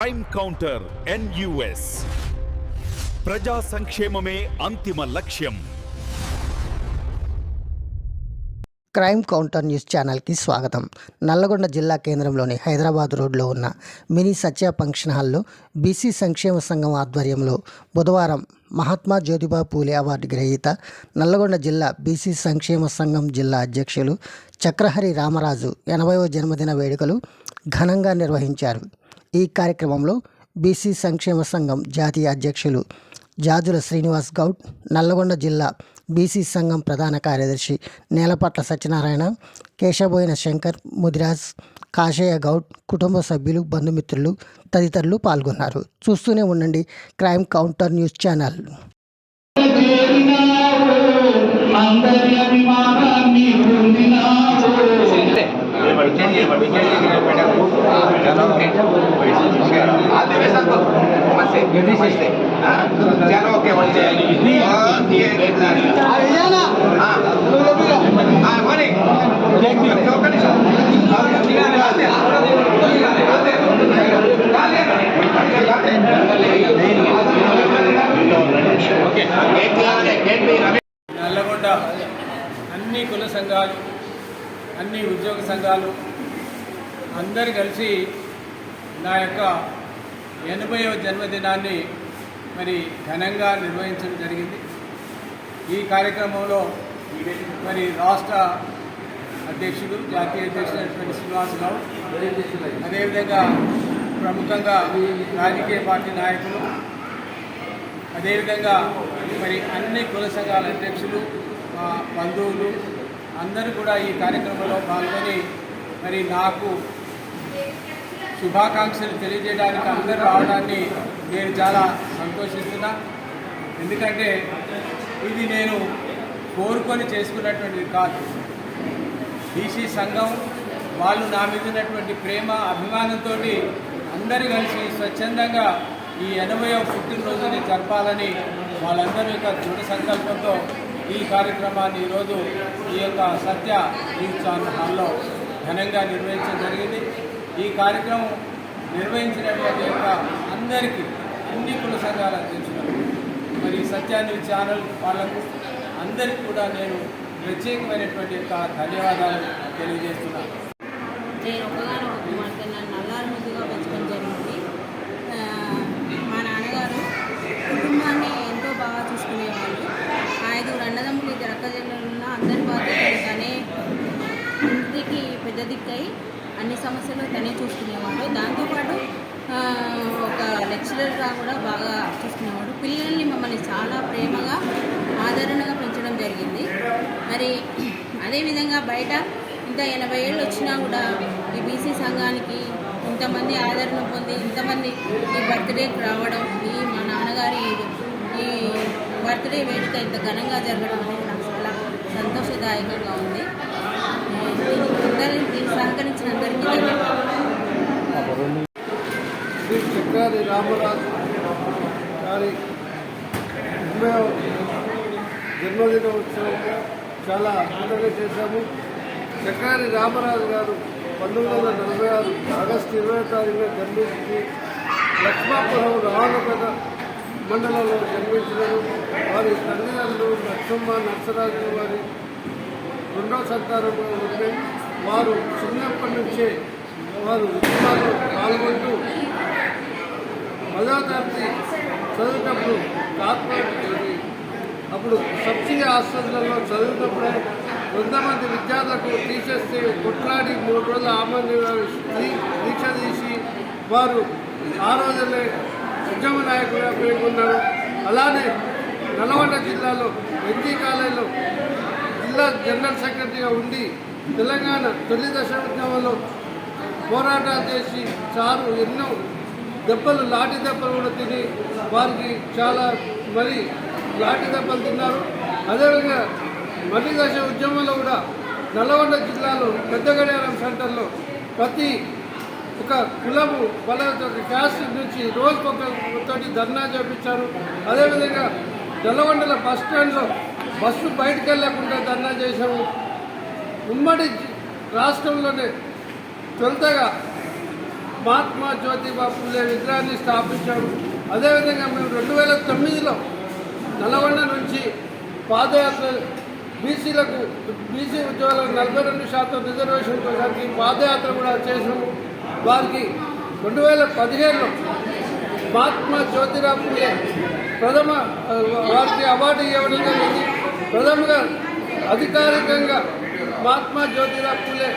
Crime counter NUS ప్రజా సంక్షేమమే అంతిమ లక్ష్యం. క్రైమ్ కౌంటర్ న్యూస్ ఛానల్కి స్వాగతం. నల్లగొండ జిల్లా కేంద్రంలోని హైదరాబాద్ రోడ్లో ఉన్న మినీ సత్య ఫంక్షన్ హాల్లో బీసీ సంక్షేమ సంఘం ఆధ్వర్యంలో బుధవారం మహాత్మా జ్యోతిబా పూలే అవార్డు గ్రహీత నల్లగొండ జిల్లా బీసీ సంక్షేమ సంఘం జిల్లా అధ్యక్షులు చక్రహరి రామరాజు ఎనభైవ జన్మదిన వేడుకలు ఘనంగా నిర్వహించారు. ఈ కార్యక్రమంలో బీసీ సంక్షేమ సంఘం జాతీయ అధ్యక్షులు జాజుల శ్రీనివాస్ గౌడ్ నల్లగొండ జిల్లా బీసీ సంఘం ప్రధాన కార్యదర్శి నేలపట్ల సత్యనారాయణ కేశబోయిన శంకర్ ముదిరాజ్ కాషయ్య గౌడ్ కుటుంబ సభ్యులు బంధుమిత్రులు తదితరులు పాల్గొన్నారు. చూస్తూనే ఉండండి క్రైమ్ కౌంటర్ న్యూస్ ఛానల్. తీసేస్తే. జనం ఓకే వచ్చేయాలి నల్లగొండ అన్ని కుల సంఘాలు అన్ని ఉద్యోగ సంఘాలు అందరు కలిసి నా యొక్క ఎనభైవ జన్మదినాన్ని మరి ఘనంగా నిర్వహించడం జరిగింది. ఈ కార్యక్రమంలో మరి రాష్ట్ర అధ్యక్షుడు జాతీయ అధ్యక్షుడైనటువంటి శ్రీనివాస్ అదేవిధంగా ప్రముఖంగా రాజకీయ పార్టీ నాయకులు అదేవిధంగా మరి అన్ని కుల సంఘాల అధ్యక్షులు మా బంధువులు అందరూ కూడా ఈ కార్యక్రమంలో పాల్గొని మరి నాకు శుభాకాంక్షలు తెలియజేయడానికి అందరూ రావడాన్ని నేను చాలా సంతోషిస్తున్నా. ఎందుకంటే ఇది నేను కోరుకొని చేసుకున్నటువంటిది కాదు. బీసీ సంఘం వాళ్ళు నా మీద ఉన్నటువంటి ప్రేమ అభిమానంతో అందరూ కలిసి స్వచ్ఛందంగా ఈ ఎనభైవ పుట్టినరోజుని జరపాలని వాళ్ళందరి యొక్క దృఢ సంకల్పంతో ఈ కార్యక్రమాన్ని ఈరోజు ఈ యొక్క సత్య న్యూస్ ఛానల్ హాల్లో ఘనంగా నిర్వహించడం జరిగింది. ఈ కార్యక్రమం నిర్వహించినటువంటి యొక్క అందరికీ అన్ని కుల సంఘాల అధ్యక్షులకు మరి సత్య ఛానల్ వాళ్ళకు అందరికీ కూడా నేను ప్రత్యేకమైనటువంటి యొక్క ధన్యవాదాలు తెలియజేస్తున్నాను నేను ఒక కుమార్తె నన్ను నల్లారు ముద్దుగా పెంచడం జరిగింది. మా నాన్నగారు కుటుంబాన్ని ఎంతో బాగా చూసుకునేవారు. అన్ని సమస్యలు తనే చూసుకునేవాడు. దాంతోపాటు ఒక లెక్చరర్గా కూడా బాగా చూసుకునేవాడు. పిల్లల్ని మమ్మల్ని చాలా ప్రేమగా ఆదరణగా పెంచడం జరిగింది. మరి అదేవిధంగా బయట ఇంత ఎనభై ఏళ్ళు వచ్చినా కూడా ఈ బీసీ సంఘానికి ఇంతమంది ఆదరణ పొంది ఇంతమంది ఈ బర్త్డేకి రావడం ఈ మా నాన్నగారి ఈ బర్త్డే వేడుక ఇంత ఘనంగా జరగడం అనేది నాకు చాలా సంతోషదాయకంగా ఉంది. దీనికి సహకరించిన అందరికీ శ్రీ చక్రాది రామరాజు గారి జన్మదిన ఉత్సవం చాలా ఆనందంగా చేశాము చక్రాది రామరాజు గారు పంతొమ్మిది వందల నలభై ఆరు ఆగస్టు ఇరవై తారీఖున జన్మించి లక్ష్మాపురం రావణపేట మండలంలో జన్మించినారు వారి తల్లిదండ్రులు లక్ష్మమ్మ నర్సరాజు వారి రెండో సంతానంలో ఉండే వారు చిన్నప్పటి నుంచే వారు ఉద్యమాల్లో పాల్గొంటూ పదవ తరగతి చదివేటప్పుడు కార్పొరేట్ అప్పుడు సబ్సిడీ హాస్టళ్ళలో చదివినప్పుడే వంద మంది విద్యార్థులకు తీసేస్తే కొట్లాడి మూడు రోజులు ఆమె దీక్ష తీసి వారు ఆ రోజులే ఉద్యమ నాయకులుగా పేర్కొన్నారు. అలానే నల్గొండ జిల్లాలో ఎన్టీ కాలేజీలో జిల్లా జనరల్ సెక్రటరీగా ఉండి తెలంగాణ తొలి దశ ఉద్యమంలో పోరాటాలు చేసి చారు ఎన్నో దెబ్బలు లాఠీ దెబ్బలు కూడా తిని వారికి చాలా మరి లాఠీ దెబ్బలు తిన్నారు. అదేవిధంగా మళ్ళీ దశ ఉద్యమంలో కూడా నల్లగొండ జిల్లాలో పెద్ద గడియారం సెంటర్లో ప్రతి ఒక కులము వాళ్ళ ఒక క్యాస్ట్ నుంచి రోజుకొక ధర్నా చేపించారు. అదేవిధంగా నల్లగొండల బస్ స్టాండ్లో బస్సు బయటకు వెళ్ళకుండా ధర్నా చేశాము ఉమ్మడి రాష్ట్రంలోనే తొలుతగా మహాత్మా జ్యోతిబా పూలే విగ్రహాన్ని స్థాపించాము అదేవిధంగా మేము రెండు వేల తొమ్మిదిలో నల్గొండ నుంచి పాదయాత్ర బీసీలకు బీసీ ఉద్యోగాలకు నలభై రెండు శాతం రిజర్వేషన్ కోసానికి పాదయాత్ర కూడా చేసాము వారికి రెండు వేల పదిహేనులో మహాత్మా జ్యోతిరావు పూలే ప్రథమ వారికి అవార్డు ఇవ్వడం జరిగింది. ప్రథమగా అధికారికంగా మహాత్మా జ్యోతిరావు పూలే.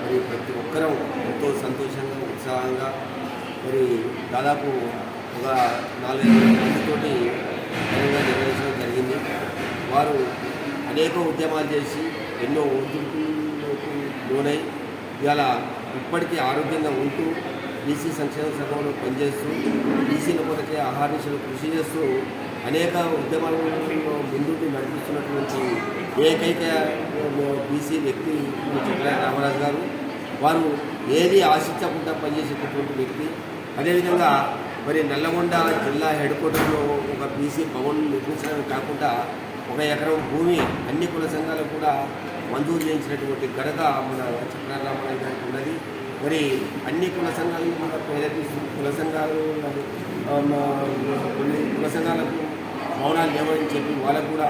మరి ప్రతి ఒక్కరూ ఎంతో సంతోషంగా ఉత్సాహంగా మరి దాదాపు ఒక నాలుగైదు మందితోటి ఘనంగా నిర్వహించడం జరిగింది. వారు అనేక ఉద్యమాలు చేసి ఎన్నో ఒత్తిడికి లోనై ఇవాళ ఇప్పటికీ ఆరోగ్యంగా ఉంటూ బీసీ సంక్షేమ సంఘంలో పనిచేస్తూ బీసీల కొరకే ఆహారీషలు కృషి చేస్తూ అనేక ఉద్యమాలలో ముందుకు నడిపిస్తున్నటువంటి ఏకైక బీసీ వ్యక్తి చక్ర రామరాజు గారు. వారు ఏది ఆశించకుండా పనిచేసేటటువంటి వ్యక్తి. అదేవిధంగా మరి నల్లగొండ జిల్లా హెడ్ క్వార్టర్లో ఒక బీసీ భవన్ నిర్మించడమే కాకుండా ఒక ఎకరం భూమి అన్ని కుల సంఘాలకు కూడా మంజూరు చేయించినటువంటి ఘనత మన చక్రరామరాజు గారికి ఉన్నది. మరి అన్ని కుల సంఘాలు మన ప్రేరేపిస్తూ కుల సంఘాలు కొన్ని కుల సంఘాలకు భవనాలు లేవని చెప్పి వాళ్ళకు కూడా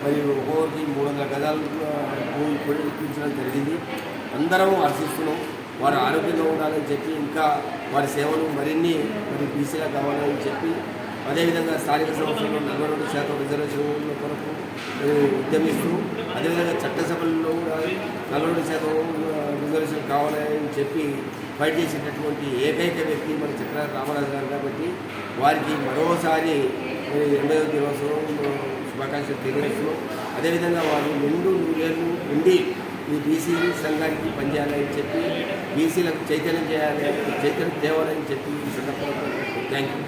మరి ఒక్కొక్కరికి మూడు వందల గజాలు ఆ, భూమి పొడిపించడం జరిగింది. అందరం హర్షిస్తున్నాం వారు ఆరోగ్యంగా ఉండాలని చెప్పి ఇంకా వారి సేవలు మరిన్ని మరి బీసీలా కావాలని చెప్పి అదేవిధంగా స్థానిక సంస్థల్లో నలభై రెండు శాతం రిజర్వేషన్ల కొరకు ఉద్యమిస్తూ అదేవిధంగా చట్టసభల్లో కూడా నలభై రెండు శాతం రిజర్వేషన్ కావాలని చెప్పి ఫైట్ చేసేటటువంటి ఏకైక వ్యక్తి మన చక్ర రామరాజు గారు కాబట్టి వారికి మరోసారి మరి ఎనభై దినోత్సవం శుభాకాంక్షలు తెలియజేస్తున్నాం. అదేవిధంగా వారు రెండు నూరేళ్ళు ఉండి ఈ బీసీ సంఘానికి పనిచేయాలని చెప్పి బీసీలకు చైతన్యం చేయాలి చైతన్యం తేవాలని చెప్పి ఈ సందర్భంగా థ్యాంక్ యూ